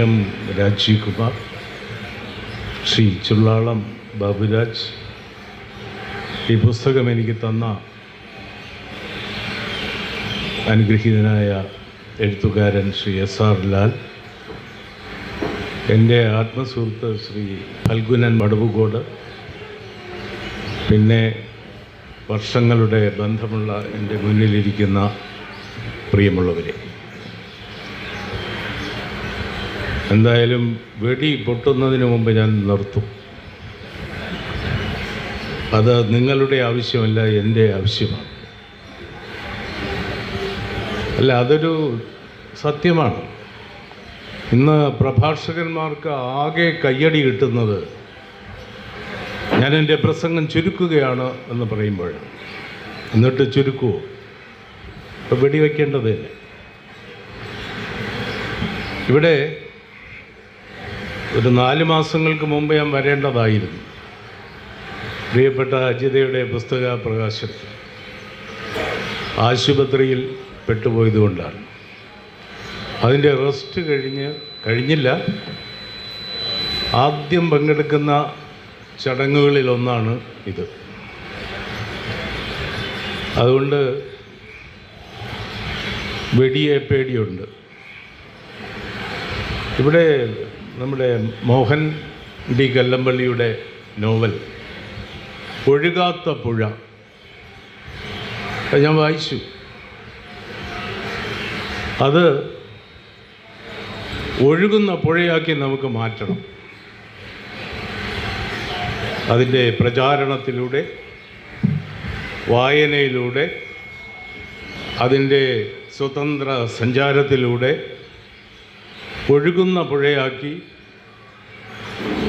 M Rajeev Kumar Shri Chullalam Baburaj. ഈ പുസ്തകം എനിക്ക് തന്ന അനുഗ്രഹീതനായ എഴുത്തുകാരൻ ശ്രീ എസ് ആർ ലാൽ. എന്റെ ആത്മസുഹൃത്ത് ശ്രീ ഫൽഗുനൻ മടവുകോട്. പിന്നെ വർഷങ്ങളുടെ ബന്ധമുള്ള എന്റെ മുന്നിലിരിക്കുന്ന പ്രിയമുള്ളവരെ എന്തായാലും വെടി പൊട്ടുന്നതിന് മുമ്പ് ഞാൻ നിർത്തും. അത് നിങ്ങളുടെ ആവശ്യമല്ല എന്റെ ആവശ്യമാണ്. അല്ല അതൊരു സത്യമാണ്. ഇന്ന് പ്രഭാഷകന്മാർക്ക് ആകെ കയ്യടി കിട്ടുന്നത് ഞാൻ എന്റെ പ്രസംഗം ചുരുക്കുകയാണ് എന്ന് പറയുമ്പോൾ എന്നിട്ട് ചുരുക്കുമോ വെടിവെക്കേണ്ടതല്ലേ? ഇവിടെ ഒരു നാല് മാസങ്ങൾക്ക് മുമ്പ് ഞാൻ വരേണ്ടതായിരുന്നു. പ്രിയപ്പെട്ട അജിതയുടെ പുസ്തക പ്രകാശനത്തിൽ ആശുപത്രിയിൽ പെട്ടുപോയതുകൊണ്ടാണ് അതിന്റെ റെസ്റ്റ് കഴിഞ്ഞ് കഴിഞ്ഞില്ല. ആദ്യം പങ്കെടുക്കുന്ന ചടങ്ങുകളിലൊന്നാണ് ഇത്. അതുകൊണ്ട് വെടിയെ പേടിയുണ്ട്. ഇവിടെ നമ്മുടെ മോഹൻ ഡി കല്ലമ്പള്ളിയുടെ നോവൽ ഒഴുകാത്ത പുഴ. ഞാൻ വായിച്ചു. അത് ഒഴുകുന്ന പുഴയാക്കി നമുക്ക് മാറ്റണം. അതിന്റെ പ്രചാരണത്തിലൂടെ വായനയിലൂടെ അതിന്റെ സ്വതന്ത്ര സഞ്ചാരത്തിലൂടെ ഒഴുകുന്ന പുഴയാക്കി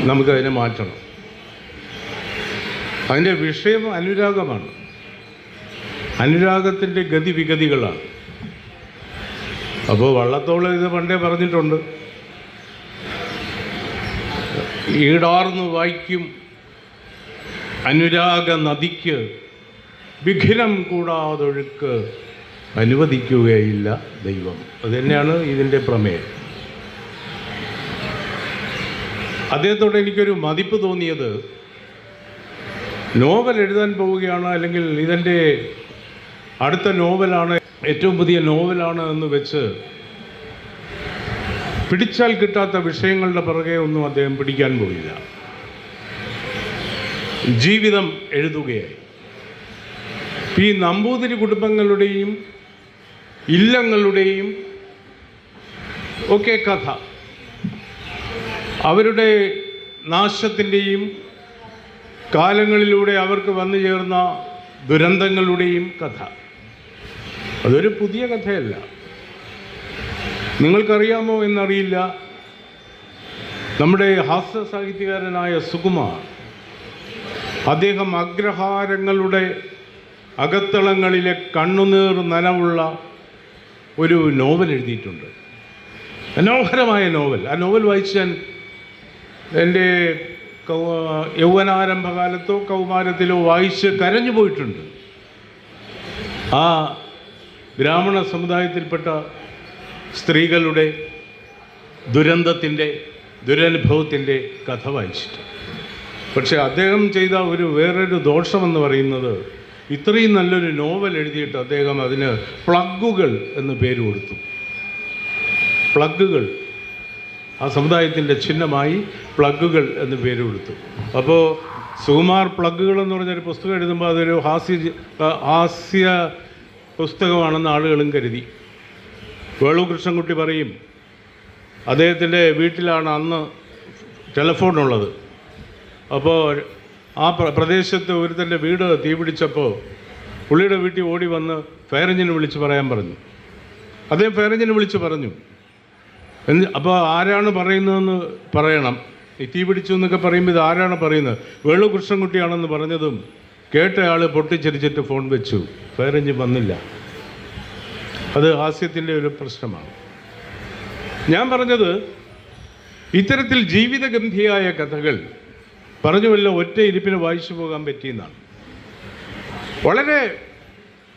നമുക്കതിനെ മാറ്റണം. അതിന്റെ വിഷയം അനുരാഗമാണ്. അനുരാഗത്തിന്റെ ഗതിവിഗതികളാണ്. അപ്പോൾ വള്ളത്തോളം ഇത് പണ്ടേ പറഞ്ഞിട്ടുണ്ട്. ഈടാർന്നു വായിക്കും അനുരാഗ നദിക്ക് വിഘ്നം കൂടാതൊഴുക്ക് അനുവദിക്കുകയില്ല ദൈവം. അതുതന്നെയാണ് ഇതിന്റെ പ്രമേയം. അദ്ദേഹത്തോട് എനിക്കൊരു മതിപ്പ് തോന്നിയത്. നോവൽ എഴുതാൻ പോവുകയാണ് അല്ലെങ്കിൽ ഇതെന്റെ അടുത്ത നോവലാണ് ഏറ്റവും പുതിയ നോവലാണ് എന്ന് വെച്ച് പിടിച്ചാൽ കിട്ടാത്ത വിഷയങ്ങളുടെ പിറകെ ഒന്നും അദ്ദേഹം പിടിക്കാൻ പോയില്ല. ജീവിതം എഴുതുകയായി. ഈ നമ്പൂതിരി കുടുംബങ്ങളുടെയും ഇല്ലങ്ങളുടെയും ഒക്കെ കഥ. അവരുടെ നാശത്തിന്റെയും കാലങ്ങളിലൂടെ അവർക്ക് വന്നു ചേർന്ന ദുരന്തങ്ങളുടെയും കഥ. അതൊരു പുതിയ കഥയല്ല. നിങ്ങൾക്കറിയാമോ എന്നറിയില്ല. നമ്മുടെ ഹാസ്യ സാഹിത്യകാരനായ സുകുമാർ അദ്ദേഹം അഗ്രഹാരങ്ങളുടെ അകത്തളങ്ങളിലെ കണ്ണുനീർ നനവുള്ള ഒരു നോവൽ എഴുതിയിട്ടുണ്ട്. മനോഹരമായ നോവൽ. ആ നോവൽ വായിച്ചാൽ എന്റെ യൗവനാരംഭകാലത്തോ കൗമാരത്തിലോ വായിച്ച് കരഞ്ഞു പോയിട്ടുണ്ട്. ആ ബ്രാഹ്മണ സമുദായത്തിൽപ്പെട്ട സ്ത്രീകളുടെ ദുരന്തത്തിന്റെ ദുരനുഭവത്തിന്റെ കഥ വായിച്ചിട്ട്. പക്ഷേ അദ്ദേഹം ചെയ്ത ഒരു വേറൊരു ദോഷമെന്ന് പറയുന്നത് ഇത്രയും നല്ലൊരു നോവൽ എഴുതിയിട്ട് അദ്ദേഹം അതിന് പ്ലഗുകൾ എന്ന് പേര് കൊടുത്തു. പ്ലഗുകൾ ആ സമുദായത്തിന്റെ ചിഹ്നമായി പ്ലഗുകൾ എന്ന് പേര് കൊടുത്തു. അപ്പോൾ സുകുമാർ പ്ലഗുകൾ എന്ന് പറഞ്ഞൊരു പുസ്തകം എഴുതുമ്പോൾ അതൊരു ഹാസ്യ ഹാസ്യ പുസ്തകമാണെന്ന് ആളുകളും കരുതി. വേളു കൃഷ്ണൻകുട്ടി പറയും അദ്ദേഹത്തിന്റെ വീട്ടിലാണ് അന്ന് ടെലഫോൺ ഉള്ളത് അപ്പോൾ ആ പ്ര പ്രദേശത്ത് ഒരുത്തന്റെ വീട് തീപിടിച്ചപ്പോൾ പുള്ളിയുടെ വീട്ടിൽ ഓടി വന്ന് ഫയർ എഞ്ചിനെ വിളിച്ച് പറയാൻ പറഞ്ഞു. അദ്ദേഹം ഫയർ എഞ്ചിനെ വിളിച്ച് പറഞ്ഞു. എന്ത് അപ്പോൾ ആരാണ് പറയുന്നതെന്ന് പറയണം. ഈ തീ പിടിച്ചു എന്നൊക്കെ പറയുമ്പോൾ ഇത് ആരാണ് പറയുന്നത്? വേളു കൃഷ്ണൻകുട്ടിയാണെന്ന് പറഞ്ഞതും കേട്ടയാൾ പൊട്ടിച്ചിരിച്ചിട്ട് ഫോൺ വെച്ചു. ഫയർ വന്നില്ല. അത് ഹാസ്യത്തിന്റെ ഒരു പ്രശ്നമാണ്. ഞാൻ പറഞ്ഞത് ഇത്തരത്തിൽ ജീവിതഗന്ധിയായ കഥകൾ പറഞ്ഞു വല്ല ഒറ്റ ഇരിപ്പിന് വായിച്ചു പോകാൻ പറ്റിയെന്നാണ്. വളരെ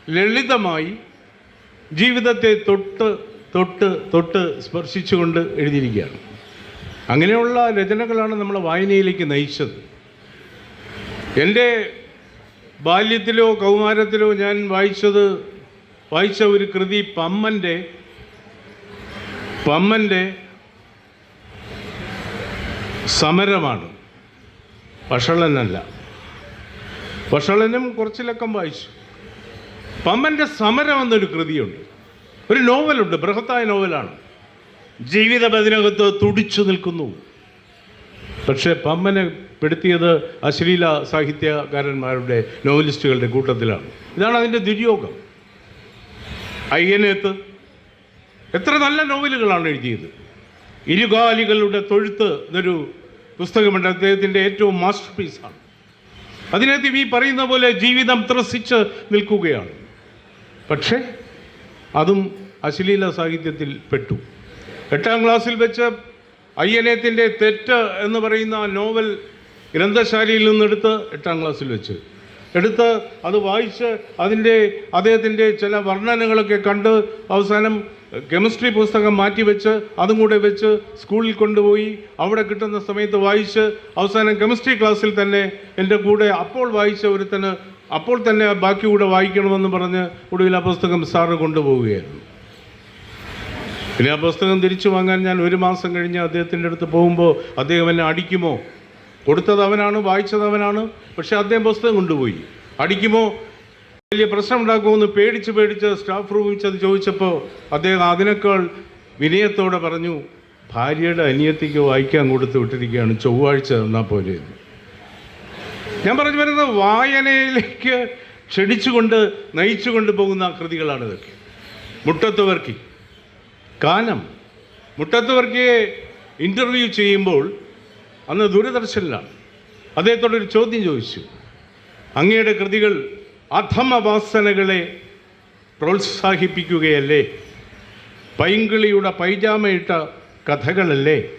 ലളിതമായി ജീവിതത്തെ തൊട്ട് തൊട്ട് തൊട്ട് സ്പർശിച്ചുകൊണ്ട് എഴുതിയിരിക്കുകയാണ്. അങ്ങനെയുള്ള രചനകളാണ് നമ്മളെ വായനയിലേക്ക് നയിച്ചത്. എന്റെ ബാല്യത്തിലോ കൗമാരത്തിലോ ഞാൻ വായിച്ചത് വായിച്ച ഒരു കൃതി പമ്മന്റെ പമ്മന്റെ സമരമാണ്. വഷളനല്ല. വഷളനും കുറച്ചിലക്കം വായിച്ചു. പമ്മന്റെ സമരം എന്നൊരു കൃതിയുണ്ട്. ഒരു നോവലുണ്ട് ബൃഹത്തായ നോവലാണ്. ജീവിതം അതിനകത്ത് തുടിച്ചു നിൽക്കുന്നു. പക്ഷേ പമ്മനെ പെടുത്തിയത് അശ്ലീല സാഹിത്യകാരന്മാരുടെ നോവലിസ്റ്റുകളുടെ കൂട്ടത്തിലാണ്. ഇതാണ് അതിന്റെ ദുര്യോഗം. അയ്യനേത്ത് എത്ര നല്ല നോവലുകളാണ് എഴുതിയത്. ഇരുകാലികളുടെ തൊഴുത്ത് എന്നൊരു പുസ്തകമുണ്ട് അദ്ദേഹത്തിന്റെ ഏറ്റവും മാസ്റ്റർ പീസാണ് അതിനകത്ത് ഈ പറയുന്ന പോലെ ജീവിതം ത്രസിച്ച് നിൽക്കുകയാണ്. പക്ഷേ അതും അശ്ലീല സാഹിത്യത്തിൽ പെട്ടു. എട്ടാം ക്ലാസ്സിൽ വെച്ച് അയ്യനേത്തിന്റെ തെറ്റ് എന്ന് പറയുന്ന നോവൽ ഗ്രന്ഥശാലയിൽ നിന്നെടുത്ത് എട്ടാം ക്ലാസ്സിൽ വെച്ച്. എടുത്ത് അത് വായിച്ച് അതിന്റെ അദ്ദേഹത്തിന്റെ ചില വർണനകളൊക്കെ കണ്ട് അവസാനം കെമിസ്ട്രി പുസ്തകം മാറ്റി വെച്ച് അതും കൂടെ വെച്ച് സ്കൂളിൽ കൊണ്ടുപോയി. അവിടെ കിട്ടുന്ന സമയത്ത് വായിച്ച് അവസാനം കെമിസ്ട്രി ക്ലാസ്സിൽ തന്നെ എന്റെ കൂടെ അപ്പോൾ വായിച്ച ഒരുത്തന് അപ്പോൾ തന്നെ ബാക്കി കൂടെ വായിക്കണമെന്ന് പറഞ്ഞ് ഒടുവിൽ ആ പുസ്തകം സാറ് കൊണ്ടുപോവുകയായിരുന്നു. പിന്നെ ആ പുസ്തകം തിരിച്ചു വാങ്ങാൻ ഞാൻ ഒരു മാസം കഴിഞ്ഞ് അദ്ദേഹത്തിന്റെ അടുത്ത് പോകുമ്പോൾ അദ്ദേഹം എന്നെ അടിക്കുമോ? കൊടുത്തത് അവനാണ് വായിച്ചത് അവനാണ് പക്ഷേ അദ്ദേഹം പുസ്തകം കൊണ്ടുപോയി. അടിക്കുമോ? വലിയ പ്രശ്നം ഉണ്ടാക്കുമെന്ന് പേടിച്ച് പേടിച്ച് സ്റ്റാഫ് റൂമിൽ ചെന്ന് ചോദിച്ചപ്പോൾ അദ്ദേഹം അതിനേക്കാൾ വിനയത്തോടെ പറഞ്ഞു ഭാര്യയുടെ അനിയത്തിക്ക് വായിക്കാൻ കൊടുത്ത് വിട്ടിരിക്കുകയാണ് ചൊവ്വാഴ്ച എന്നാൽ പോലെ എന്ന്." ഞാൻ പറഞ്ഞു വരുന്നത് വായനയിലേക്ക് ക്ഷണിച്ചുകൊണ്ട് നയിച്ചുകൊണ്ട് പോകുന്ന കൃതികളാണ് ഇതൊക്കെ. മുട്ടത്തുവർക്കി. കാനം. മുട്ടത്തുവർക്കിയെ ഇന്റർവ്യൂ ചെയ്യുമ്പോൾ അന്ന് ദൂരദർശനിലാണ്. അദ്ദേഹത്തോടൊരു ചോദ്യം ചോദിച്ചു. അങ്ങയുടെ കൃതികൾ അധമവാസനകളെ പ്രോത്സാഹിപ്പിക്കുകയല്ലേ? പൈങ്കിളിയുടെ പൈജാമയിട്ട കഥകളല്ലേ?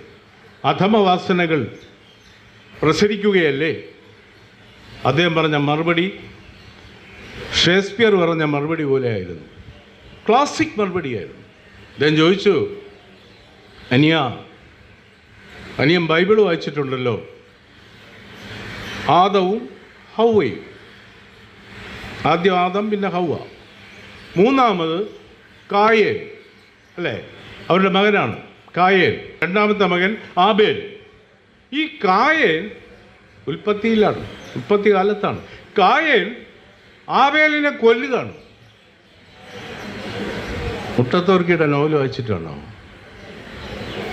അധമവാസനകൾ പ്രസരിക്കുകയല്ലേ? അദ്ദേഹം പറഞ്ഞ മറുപടി ഷേക്സ്പിയർ പറഞ്ഞ മറുപടി പോലെയായിരുന്നു. ക്ലാസിക് മറുപടിയായിരുന്നു. അദ്ദേഹം ചോദിച്ചു അനിയ അനിയൻ ബൈബിൾ വായിച്ചിട്ടുണ്ടല്ലോ. ആദവും ഹൗവയും. ആദ്യം ആദം പിന്നെ ഹൗവ. മൂന്നാമത് കായേൻ അല്ലേ? അവരുടെ മകനാണ് കായേൻ രണ്ടാമത്തെ മകൻ ആബേൽ. ഈ കായേൻ ഉൽപ്പത്തിയിലാണ്. ഉൽപ്പത്തി കാലത്താണ് കായൽ ആവേലിനെ കൊല്ലുകയാണ്. മുട്ടത്തോർക്കിയുടെ നോവൽ വായിച്ചിട്ടാണോ?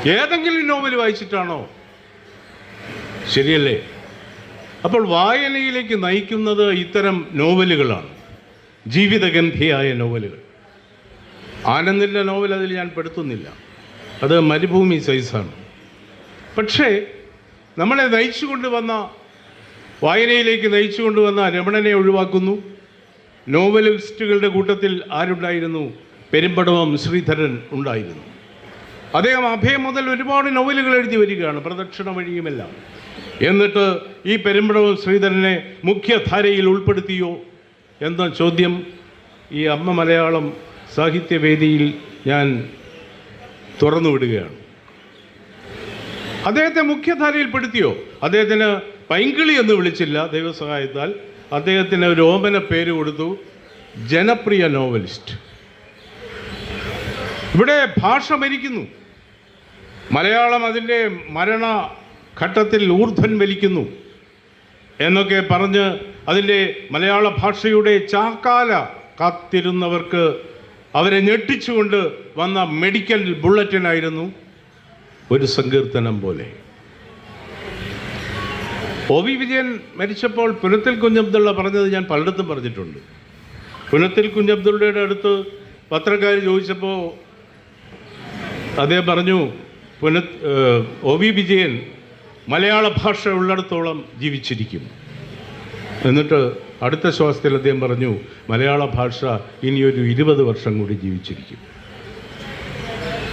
ഏതെങ്കിലും നോവൽ വായിച്ചിട്ടാണോ? ശരിയല്ലേ? അപ്പോൾ വായനയിലേക്ക് നയിക്കുന്നത് ഇത്തരം നോവലുകളാണ്. ജീവിതഗന്ധിയായ നോവലുകൾ. ആനന്ദിന്റെ നോവൽ അതിൽ ഞാൻ പെടുത്തുന്നില്ല. അത് മരുഭൂമി സൈസാണ്. പക്ഷേ നമ്മളെ നയിച്ചു കൊണ്ടുവന്ന വായനയിലേക്ക് നയിച്ചു കൊണ്ടുവന്ന രമണനെ ഒഴിവാക്കുന്നു. നോവലിസ്റ്റുകളുടെ കൂട്ടത്തിൽ ആരുണ്ടായിരുന്നു? പെരുമ്പടവം ശ്രീധരൻ ഉണ്ടായിരുന്നു. അദ്ദേഹം അഭയം മുതൽ ഒരുപാട് നോവലുകൾ എഴുതി വരികയാണ് പ്രദക്ഷിണ വഴിയുമെല്ലാം. എന്നിട്ട് ഈ പെരുമ്പടവം ശ്രീധരനെ മുഖ്യധാരയിൽ ഉൾപ്പെടുത്തിയോ എന്ന ചോദ്യം ഈ അമ്മ മലയാളം സാഹിത്യവേദിയിൽ ഞാൻ തുറന്നു വിടുകയാണ് അദ്ദേഹത്തെ മുഖ്യധാരയിൽപ്പെടുത്തിയോ അദ്ദേഹത്തിന് പൈങ്കിളി എന്ന് വിളിച്ചില്ല ദൈവസഹായത്താൽ അദ്ദേഹത്തിന് ഒരു ഓമന പേര് കൊടുത്തു ജനപ്രിയ നോവലിസ്റ്റ്. ഇവിടെ ഭാഷ മരിക്കുന്നു. മലയാളം അതിന്റെ മരണ ഘട്ടത്തിൽ ഊർധ്വൻ വലിക്കുന്നു എന്നൊക്കെ പറഞ്ഞ് അതിന്റെ മലയാള ഭാഷയുടെ ചാക്കാല കാത്തിരുന്നവർക്ക് അവരെ ഞെട്ടിച്ചുകൊണ്ട് വന്ന മെഡിക്കൽ ബുള്ളറ്റിനായിരുന്നു ഒരു സങ്കീർത്തനം പോലെ. ഒ വി വിജയൻ മരിച്ചപ്പോൾ പുനത്തിൽ കുഞ്ഞബ്ദുള്ള പറഞ്ഞത് ഞാൻ പലയിടത്തും പറഞ്ഞിട്ടുണ്ട്. പുനത്തിൽ കുഞ്ഞബ്ദുള്ളയുടെ അടുത്ത് പത്രക്കാർ ചോദിച്ചപ്പോൾ അദ്ദേഹം പറഞ്ഞു പുന ഒ വി വിജയൻ മലയാള ഭാഷ ഉള്ളിടത്തോളം ജീവിച്ചിരിക്കും എന്നിട്ട് അടുത്ത ശ്വാസത്തിൽ അദ്ദേഹം പറഞ്ഞു മലയാള ഭാഷ ഇനിയൊരു ഇരുപത് വർഷം കൂടി ജീവിച്ചിരിക്കും.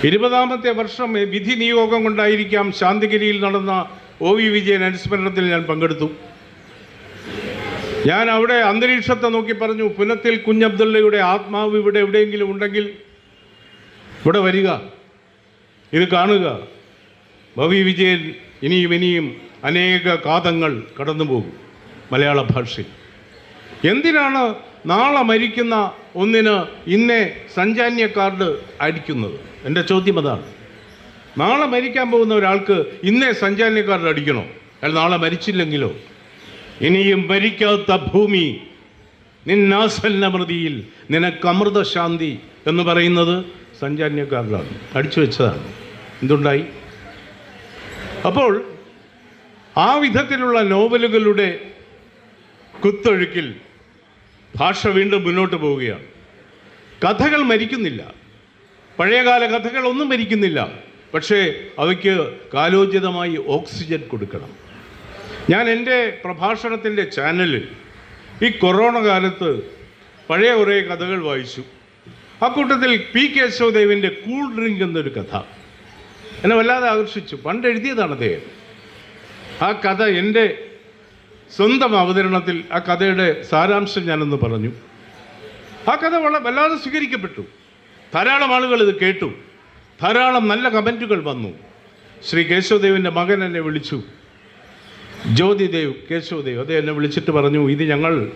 ഇരുപതാമത്തെ വർഷം വിധി നിയോഗം കൊണ്ടായിരിക്കാം ശാന്തിഗിരിയിൽ നടന്ന ഒ വി വിജയൻ അനുസ്മരണത്തിൽ ഞാൻ പങ്കെടുത്തു. ഞാൻ അവിടെ അന്തരീക്ഷത്തെ നോക്കി പറഞ്ഞു പുനത്തിൽ കുഞ്ഞബ്ദുള്ളയുടെ ആത്മാവ് ഇവിടെ എവിടെയെങ്കിലും ഉണ്ടെങ്കിൽ ഇവിടെ വരിക ഇത് കാണുക. ഭവി വിജയൻ ഇനിയും ഇനിയും അനേക കാതങ്ങൾ കടന്നു പോകും മലയാള ഭാഷയിൽ. എന്തിനാണ് നാളെ മരിക്കുന്ന ഒന്നിന് ഇന്നേ സഞ്ചാന്യ കാർഡ് അടിക്കുന്നത്? എന്റെ ചോദ്യം അതാണ്. നാളെ മരിക്കാൻ പോകുന്ന ഒരാൾക്ക് ഇന്നേ സഞ്ചാന്യ അടിക്കണോ? അയാൾ നാളെ മരിച്ചില്ലെങ്കിലോ? ഇനിയും മരിക്കാത്ത ഭൂമി നിന്നാസന്നമൃതിയിൽ നിനക്ക് അമൃതശാന്തി എന്ന് പറയുന്നത് സഞ്ചാന്യ അടിച്ചു വെച്ചതാണ്. എന്തുണ്ടായി? അപ്പോൾ ആ വിധത്തിലുള്ള നോവലുകളുടെ കുത്തൊഴുക്കിൽ ഭാഷ വീണ്ടും മുന്നോട്ട് പോവുകയാണ്. കഥകൾ മരിക്കുന്നില്ല. പഴയകാല കഥകളൊന്നും മരിക്കുന്നില്ല. പക്ഷേ അവയ്ക്ക് കാലോചിതമായി ഓക്സിജൻ കൊടുക്കണം. ഞാൻ എന്റെ പ്രഭാഷണത്തിന്റെ ചാനലിൽ ഈ കൊറോണ കാലത്ത് പഴയ കുറേ കഥകൾ വായിച്ചു. ആ കൂട്ടത്തിൽ പി കേശവദേവിന്റെ കൂൾ ഡ്രിങ്ക് എന്നൊരു കഥ. എന്നെ വല്ലാതെ ആകർഷിച്ചു. പണ്ട് എഴുതിയതാണ് അദ്ദേഹം. ആ കഥ എന്റെ സ്വന്തം അവതരണത്തിൽ ആ കഥയുടെ സാരാംശം ഞാനൊന്ന് പറഞ്ഞു. ആ കഥ വളരെ വല്ലാതെ സ്വീകരിക്കപ്പെട്ടു. ധാരാളം ആളുകൾ ഇത് കേട്ടു. ധാരാളം നല്ല കമന്റുകൾ വന്നു. ശ്രീ കേശവദേവിന്റെ മകൻ എന്നെ വിളിച്ചു. ജ്യോതിദേവ് കേശവദേവ് അദ്ദേഹം എന്നെ വിളിച്ചിട്ട് പറഞ്ഞു ഇത് ഞങ്ങൾ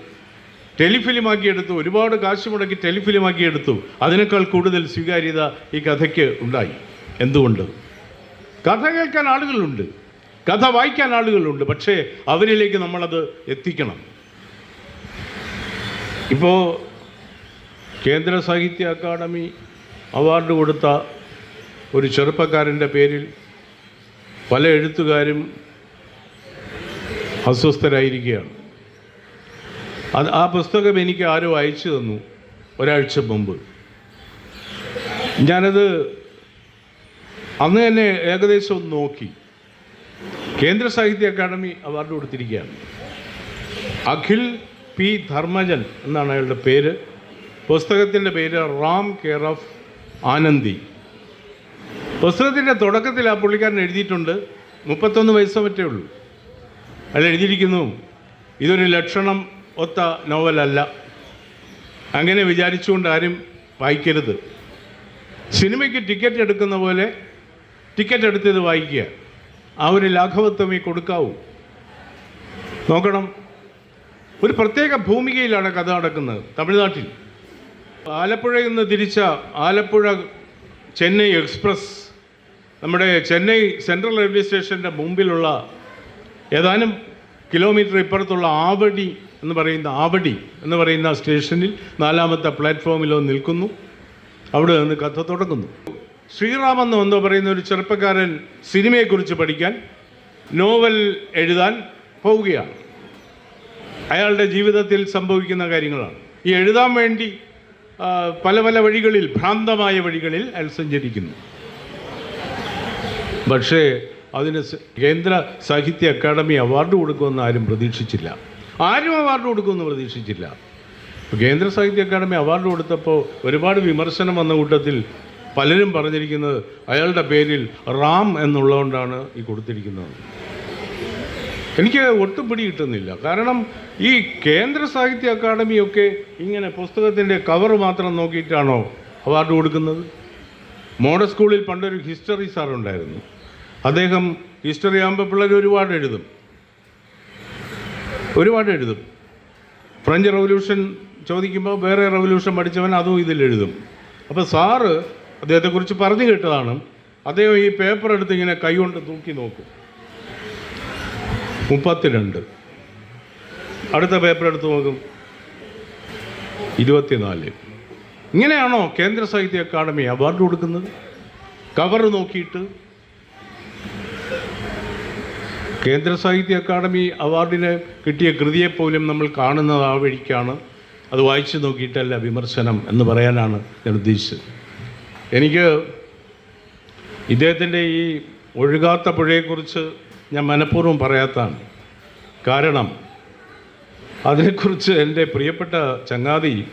ടെലിഫിലിമാക്കി എടുത്തു. ഒരുപാട് കാശ് മുടക്കി ടെലിഫിലിമാക്കി എടുത്തു. അതിനേക്കാൾ കൂടുതൽ സ്വീകാര്യത ഈ കഥയ്ക്ക് ഉണ്ടായി. എന്തുകൊണ്ട്? കഥ കേൾക്കാൻ ആളുകളുണ്ട്. കഥ വായിക്കാൻ ആളുകളുണ്ട്. പക്ഷേ അവരിലേക്ക് നമ്മളത് എത്തിക്കണം. ഇപ്പോൾ കേന്ദ്ര സാഹിത്യ അക്കാദമി അവാർഡ് കൊടുത്ത ഒരു ചെറുപ്പക്കാരന്റെ പേരിൽ പല എഴുത്തുകാരും അസ്വസ്ഥരായിരിക്കുകയാണ്. അത് ആ പുസ്തകം എനിക്ക് ആരോ അയച്ചു തന്നു ഒരാഴ്ച മുമ്പ്. ഞാനത് അന്ന് തന്നെ ഏകദേശം നോക്കി. കേന്ദ്ര സാഹിത്യ അക്കാദമി അവാർഡ് കൊടുത്തിരിക്കുകയാണ്. അഖിൽ പി ധർമ്മജൻ എന്നാണ് അയാളുടെ പേര്. പുസ്തകത്തിന്റെ പേര് റാം കെയർ ഓഫ് ആനന്ദി. പുസ്തകത്തിന്റെ തുടക്കത്തിൽ ആ പുള്ളിക്കാരൻ എഴുതിയിട്ടുണ്ട്. മുപ്പത്തൊന്ന് വയസ്സോ മറ്റേ ഉള്ളൂ. അയാൾ എഴുതിയിരിക്കുന്നു ഇതൊരു ലക്ഷണം ഒത്ത നോവലല്ല. അങ്ങനെ വിചാരിച്ചുകൊണ്ട് ആരും വായിക്കരുത്. സിനിമയ്ക്ക് ടിക്കറ്റ് എടുക്കുന്ന പോലെ ടിക്കറ്റ് എടുത്ത് ഇത് വായിക്കുക. ആ ഒരു ലാഘവത്വമേ കൊടുക്കാവൂ. നോക്കണം ഒരു പ്രത്യേക ഭൂമികയിലാണ് കഥ നടക്കുന്നത് തമിഴ്നാട്ടിൽ. ആലപ്പുഴയിൽ നിന്ന് തിരിച്ച ആലപ്പുഴ ചെന്നൈ എക്സ്പ്രസ് നമ്മുടെ ചെന്നൈ സെൻട്രൽ റെയിൽവേ സ്റ്റേഷന്റെ മുമ്പിലുള്ള ഏതാനും കിലോമീറ്റർ ഇപ്പുറത്തുള്ള ആവടി എന്ന് പറയുന്ന ആവടി എന്ന് പറയുന്ന സ്റ്റേഷനിൽ നാലാമത്തെ പ്ലാറ്റ്ഫോമിലോ നിൽക്കുന്നു. അവിടെ നിന്ന് കഥ തുടങ്ങുന്നു. ശ്രീറാമെന്ന് എന്തോ പറയുന്ന ഒരു ചെറുപ്പക്കാരൻ സിനിമയെക്കുറിച്ച് പഠിക്കാൻ നോവൽ എഴുതാൻ പോവുകയാണ്. അയാളുടെ ജീവിതത്തിൽ സംഭവിക്കുന്ന കാര്യങ്ങളാണ്. ഈ എഴുതാൻ വേണ്ടി പല പല വഴികളിൽ ഭ്രാന്തമായ വഴികളിൽ അയാൾ സഞ്ചരിക്കുന്നു. പക്ഷേ അതിന് കേന്ദ്ര സാഹിത്യ അക്കാദമി അവാർഡ് കൊടുക്കുമെന്ന് ആരും പ്രതീക്ഷിച്ചില്ല. ആരും അവാർഡ് കൊടുക്കുമെന്ന് പ്രതീക്ഷിച്ചില്ല. കേന്ദ്ര സാഹിത്യ അക്കാദമി അവാർഡ് കൊടുത്തപ്പോൾ ഒരുപാട് വിമർശനം വന്ന കൂട്ടത്തിൽ പലരും പറഞ്ഞിരിക്കുന്നത് അയാളുടെ പേരിൽ റാം എന്നുള്ളതുകൊണ്ടാണ് ഈ കൊടുത്തിരിക്കുന്നത്. എനിക്ക് ഒട്ടും പിടി കിട്ടുന്നില്ല. കാരണം ഈ കേന്ദ്ര സാഹിത്യ അക്കാദമിയൊക്കെ ഇങ്ങനെ പുസ്തകത്തിന്റെ കവർ മാത്രം നോക്കിയിട്ടാണോ അവാർഡ് കൊടുക്കുന്നത്? മോഡൽ സ്കൂളിൽ പണ്ടൊരു ഹിസ്റ്ററി സാർ ഉണ്ടായിരുന്നു അദ്ദേഹം ഹിസ്റ്ററി ആകുമ്പോൾ പിള്ളേർ ഒരുപാട് എഴുതും. ഒരുപാട് എഴുതും. ഫ്രഞ്ച് റവല്യൂഷൻ ചോദിക്കുമ്പോൾ വേറെ റവല്യൂഷൻ പഠിച്ചവൻ അതും ഇതിൽ എഴുതും. അപ്പോൾ സാറ് അദ്ദേഹത്തെക്കുറിച്ച് പറഞ്ഞു കേട്ടതാണ്. അദ്ദേഹം ഈ പേപ്പർ എടുത്ത് ഇങ്ങനെ കൈകൊണ്ട് തൂക്കി നോക്കും. മുപ്പത്തിരണ്ട്. അടുത്ത പേപ്പർ എടുത്ത് നോക്കും. ഇരുപത്തിനാല്. ഇങ്ങനെയാണോ കേന്ദ്ര സാഹിത്യ അക്കാദമി അവാർഡ് കൊടുക്കുന്നത്? കവർ നോക്കിയിട്ട് കേന്ദ്ര സാഹിത്യ അക്കാദമി അവാർഡിന് കിട്ടിയ കൃതിയെപ്പോലും നമ്മൾ കാണുന്നത് ആ വഴിക്കാണ്. അത് വായിച്ചു നോക്കിയിട്ടല്ല വിമർശനം എന്ന് പറയാനാണ് ഞാൻ ഉദ്ദേശിച്ചത്. എനിക്ക് ഇദ്ദേഹത്തിന്റെ ഈ ഒഴുകാത്ത പുഴയെക്കുറിച്ച് ഞാൻ മനഃപൂർവം പറയാത്താണ്. കാരണം അതിനെക്കുറിച്ച് എന്റെ പ്രിയപ്പെട്ട ചങ്ങാതി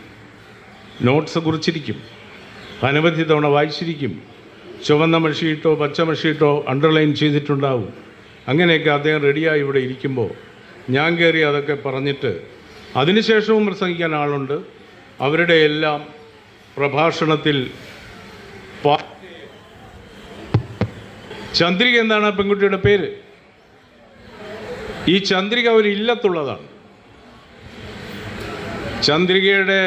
നോട്ട്സ് കുറിച്ചിരിക്കും. അനവധി തവണ വായിച്ചിരിക്കും. ചുവന്ന മഷിയിട്ടോ പച്ച മഷിയിട്ടോ അണ്ടർലൈൻ ചെയ്തിട്ടുണ്ടാവും. അങ്ങനെയൊക്കെ അദ്ദേഹം റെഡിയായി ഇവിടെ ഇരിക്കുമ്പോൾ ഞാൻ കയറി അതൊക്കെ പറഞ്ഞിട്ട് അതിനുശേഷവും പ്രസംഗിക്കാൻ ആളുണ്ട്. അവരുടെ എല്ലാം പ്രഭാഷണത്തിൽ ചന്ദ്രിക എന്താണ് പെൺകുട്ടിയുടെ പേര്. ഈ ചന്ദ്രിക ഒരു ഇല്ലത്തുള്ളതാണ്. ചന്ദ്രികയുടെ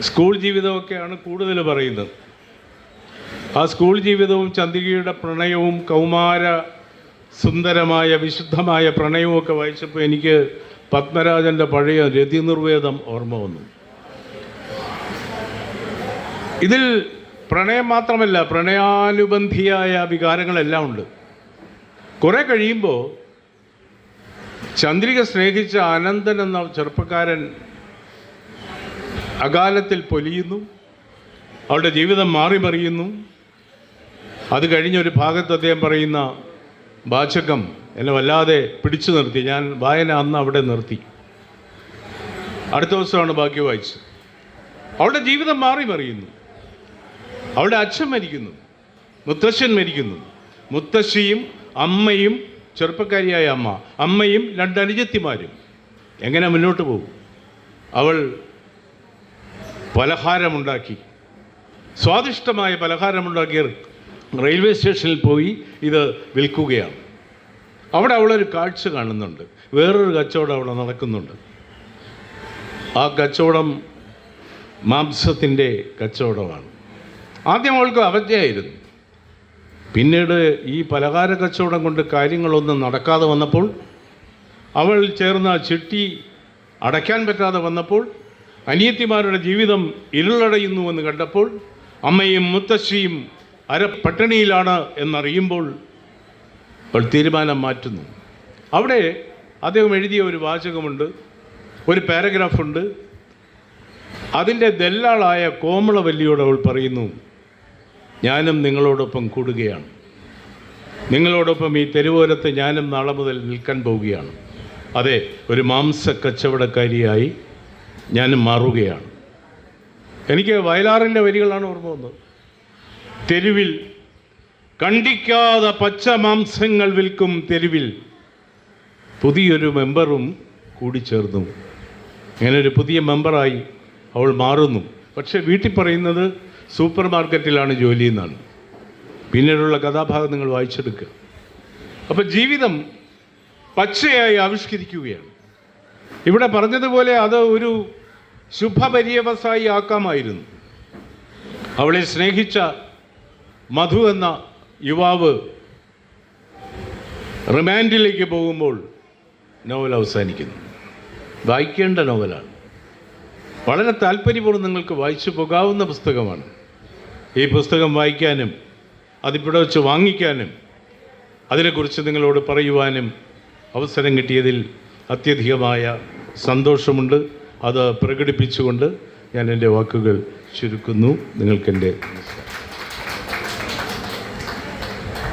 സ്കൂൾ ജീവിതമൊക്കെയാണ് കൂടുതൽ പറയുന്നത്. ആ സ്കൂൾ ജീവിതവും ചന്ദ്രികയുടെ പ്രണയവും കൗമാര സുന്ദരമായ വിശുദ്ധമായ പ്രണയമൊക്കെ വായിച്ചപ്പോൾ എനിക്ക് പത്മരാജന്റെ പഴയ രതി നിർവേദം ഓർമ്മ വന്നു. ഇതിൽ പ്രണയം മാത്രമല്ല പ്രണയാനുബന്ധിയായ വികാരങ്ങളെല്ലാം ഉണ്ട്. കുറേ കഴിയുമ്പോൾ ചന്ദ്രിക സ്നേഹിച്ച അനന്തൻ എന്ന ചെറുപ്പക്കാരൻ അകാലത്തിൽ പൊലിയുന്നു അവളുടെ ജീവിതം മാറിമറിയുന്നു. അത് കഴിഞ്ഞൊരു ഭാഗത്ത് അദ്ദേഹം പറയുന്ന വാചകം എന്നെ വല്ലാതെ പിടിച്ചു നിർത്തി. ഞാൻ വായന അന്ന് അവിടെ നിർത്തി. അടുത്ത ദിവസമാണ് ബാക്കി വായിച്ചത്. അവളുടെ ജീവിതം മാറി മറിയുന്നു. അവളുടെ അച്ഛൻ മരിക്കുന്നു. മുത്തശ്ശൻ മരിക്കുന്നു. മുത്തശ്ശിയും അമ്മയും ചെറുപ്പക്കാരിയായ അമ്മ. അമ്മയും രണ്ട് അനുജത്തിമാരും. എങ്ങനെ മുന്നോട്ട് പോകും? അവൾ പലഹാരമുണ്ടാക്കി. സ്വാദിഷ്ടമായ പലഹാരമുണ്ടാക്കി റെയിൽവേ സ്റ്റേഷനിൽ പോയി ഇത് വിൽക്കുകയാണ്. അവിടെ അവളൊരു കാഴ്ച കാണുന്നുണ്ട്. വേറൊരു കച്ചവടം അവിടെ നടക്കുന്നുണ്ട്. ആ കച്ചവടം മാംസത്തിന്റെ കച്ചവടമാണ്. ആദ്യം അവൾക്ക് അവജ്ഞയായിരുന്നു. പിന്നീട് ഈ പലഹാര കച്ചവടം കൊണ്ട് കാര്യങ്ങളൊന്നും നടക്കാതെ വന്നപ്പോൾ അവൾ ചേർന്ന ചിട്ടി അടയ്ക്കാൻ പറ്റാതെ വന്നപ്പോൾ അനിയത്തിമാരുടെ ജീവിതം ഇരുളടയുന്നുവെന്ന് കണ്ടപ്പോൾ അമ്മയും മുത്തശ്ശിയും അര പട്ടിണിയിലാണ് എന്നറിയുമ്പോൾ അവൾ തീരുമാനം മാറ്റുന്നു. അവിടെ അദ്ദേഹം എഴുതിയ ഒരു വാചകമുണ്ട് ഒരു പാരഗ്രാഫുണ്ട്. അതിന്റെ ദല്ലാളായ കോമളവല്ലിയോട് അവൾ പറയുന്നു ഞാനും നിങ്ങളോടൊപ്പം കൂടുകയാണ്. നിങ്ങളോടൊപ്പം ഈ തെരുവോരത്ത് ഞാനും നാളെ മുതൽ നിൽക്കാൻ പോവുകയാണ്. അതെ ഒരു മാംസ കച്ചവടക്കാരിയായി ഞാനും മാറുകയാണ്. എനിക്ക് വയലാറിന്റെ വരികളാണ് ഓർമ്മ വന്നത്. തെരുവിൽ കണ്ടിക്കാതെ പച്ച മാംസങ്ങൾ വിൽക്കും തെരുവിൽ. പുതിയൊരു മെമ്പറും കൂടി ചേർന്നു. അങ്ങനെ ഒരു പുതിയ മെമ്പറായി അവൾ മാറുന്നു. പക്ഷെ വീട്ടിൽ പറയുന്നത് സൂപ്പർ മാർക്കറ്റിലാണ് ജോലി എന്നാണ്. പിന്നീടുള്ള കഥാഭാഗം നിങ്ങൾ വായിച്ചെടുക്കുക. അപ്പം ജീവിതം പച്ചയായി ആവിഷ്കരിക്കുകയാണ്. ഇവിടെ പറഞ്ഞതുപോലെ അത് ഒരു ശുഭപര്യവസായി ആക്കാമായിരുന്നു. അവളെ സ്നേഹിച്ച മധു എന്ന യുവാവ് റിമാൻഡിലേക്ക് പോകുമ്പോൾ നോവൽ അവസാനിക്കുന്നു. വായിക്കേണ്ട നോവലാണ്. വളരെ താല്പര്യപൂർവം നിങ്ങൾക്ക് വായിച്ചു പോകാവുന്ന പുസ്തകമാണ്. ഈ പുസ്തകം വായിക്കാനും അതിവിടെ വെച്ച് വാങ്ങിക്കാനും അതിനെക്കുറിച്ച് നിങ്ങളോട് പറയുവാനും അവസരം കിട്ടിയതിൽ അത്യധികമായ സന്തോഷമുണ്ട്. അത് പ്രകടിപ്പിച്ചുകൊണ്ട് ഞാൻ എന്റെ വാക്കുകൾ ചുരുക്കുന്നു. നിങ്ങൾക്കെന്റെ നമസ്കാരം